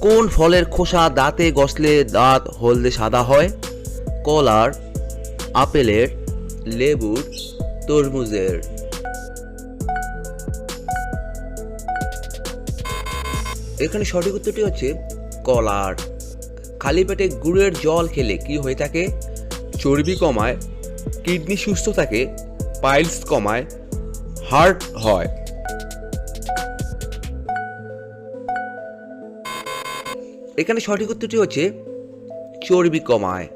কোন ফলের খোসা দাঁতে গসলে দাঁত হলদে সাদা হয়? কলার, আপেলের, লেবুর, তরমুজের। এখানে সঠিক উত্তরটি হচ্ছে কলার। খালি পেটে গুড়ের জল খেলে কি হয়ে থাকে? চর্বি কমায়, কিডনি সুস্থ থাকে, পাইলস কমায়, হার্ট হয়। এখানে সঠিক উত্তরটি হচ্ছে চর্বি কমায়।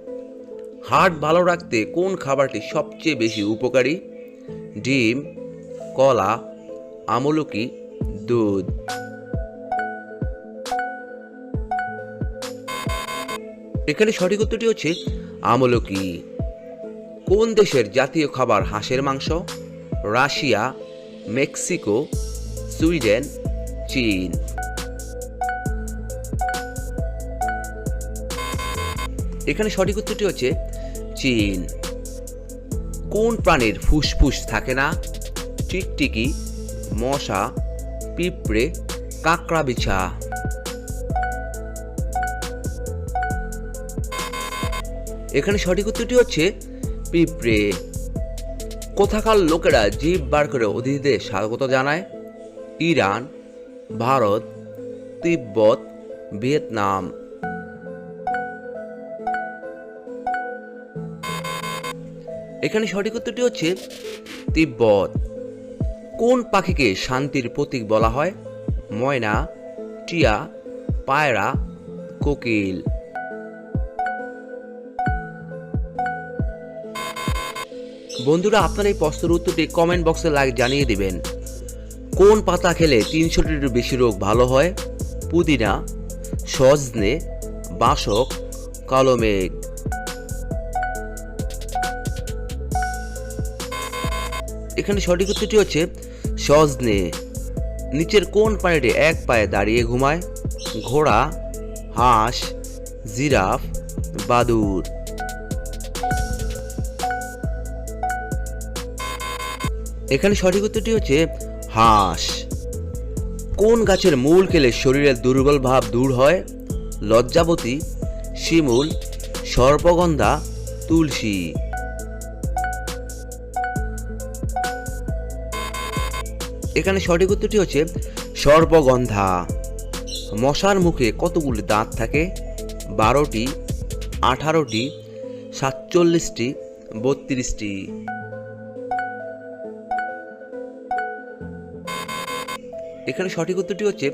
হার্ট ভালো রাখতে কোন খাবারটি সবচেয়ে বেশি উপকারী? ডিম, কলা, আমলকি, দুধ। এখানে সঠিক উত্তরটি হচ্ছে আমলকি। কোন দেশের জাতীয় খাবার হাঁসের মাংস? রাশিয়া, মেক্সিকো, সুইডেন, চীন। এখানে সঠিক উত্তরটি হচ্ছে চীন। কোন প্রাণীর ফুসফুস থাকে না? টিকটিকি, মশা, পিঁপড়ে, কাঁকড়া বিছা। এখানে সঠিক উত্তরটি হচ্ছে পিঁপড়ে। কোথাকার লোকেরা জীব বার করে অতিথিদের স্বাগত জানায়? Iran, Bharat, Tibet, Vietnam. এখানে সঠিক উত্তরটি হচ্ছে তিব্বত। কোন পাখিকে শান্তির প্রতীক বলা হয়? ময়না, টিয়া, পায়রা, কোকিল। বন্ধুরা, আপনার এই প্রশ্নের উত্তরটি কমেন্ট বক্সে লাইক জানিয়ে দিবেন। কোন পাতা খেলে তিনশোটির বেশি রোগ ভালো হয়? পুদিনা, সজনে, বাসক, কালো মেঘ। এখানে সঠিক উত্তরটি হচ্ছে সজনে। নিচের কোন প্রাণীটি এক পায়ে দাঁড়িয়ে ঘুমায়? ঘোড়া, হাঁস, জিরাফ, বাদুর। এখানে সঠিক উত্তরটি হচ্ছে হাঁস। কোন গাছের মূল খেলে শরীরের দুর্বল ভাব দূর হয়? লজ্জাবতী, শিমুল, সর্পগন্ধা, তুলসী। এখানে সঠিক উত্তরটি হচ্ছে সর্বগন্ধা। মশার মুখে কতগুলি দাঁত থাকে? বারোটি, আঠারোটি, সাতচল্লিশটি, বত্রিশটি। এখানে সঠিক উত্তরটি হচ্ছে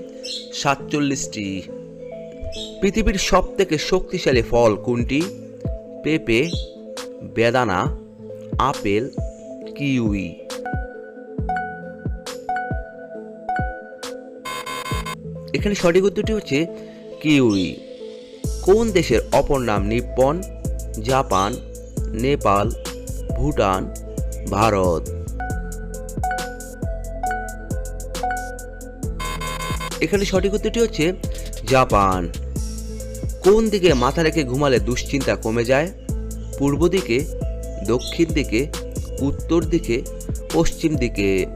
সাতচল্লিশটি। পৃথিবীর সব থেকে শক্তিশালী ফল কোনটি? পেঁপে, বেদানা, আপেল, কিউই। এখানে সঠিক উত্তরটি হচ্ছে কিউই। কোন দেশের অপর নাম নিপ্পন, জাপান, নেপাল, ভুটান, ভারত? এখানে সঠিক উত্তরটি হচ্ছে জাপান। কোন দিকে মাথা রেখে ঘুমালে দুশ্চিন্তা কমে যায়? পূর্ব দিকে, দক্ষিণ দিকে, উত্তর দিকে, পশ্চিম দিকে?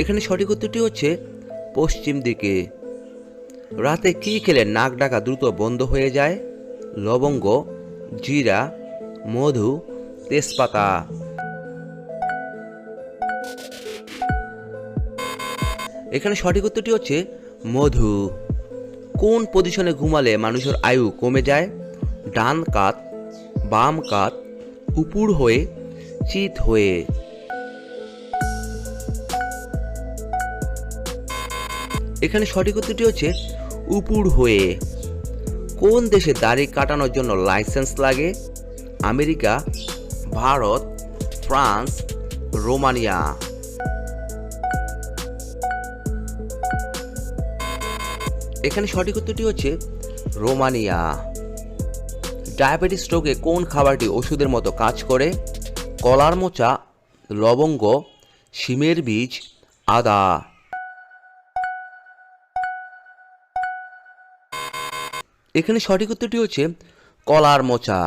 এখানে সঠিক উত্তরটি হচ্ছে পশ্চিম দিকে। রাতে কি খেলে নাক ডাকা দ্রুত বন্ধ হয়ে যায়? লবঙ্গ, জিরা, মধু, তেজপাতা। এখানে সঠিক উত্তরটি হচ্ছে মধু। কোন পজিশনে ঘুমালে মানুষের আয়ু কমে যায়? ডান কাত, বাম কাত, উপুর হয়ে, চিত হয়ে। এখানে সঠিক উত্তরটি হচ্ছে উপুর হয়ে। কোন দেশে দাড়ি কাটানোর জন্য লাইসেন্স লাগে? America, Bharat, France, Romania. এখানে সঠিক উত্তরটি হচ্ছে রোমানিয়া। ডায়াবেটিস রোগে কোন খাবারটি ওষুধের মতো কাজ করে? কলার মোচা, লবঙ্গ, শিমের বীজ, আদা। এখানে সঠিক উত্তরটি হচ্ছে কলার মোচা।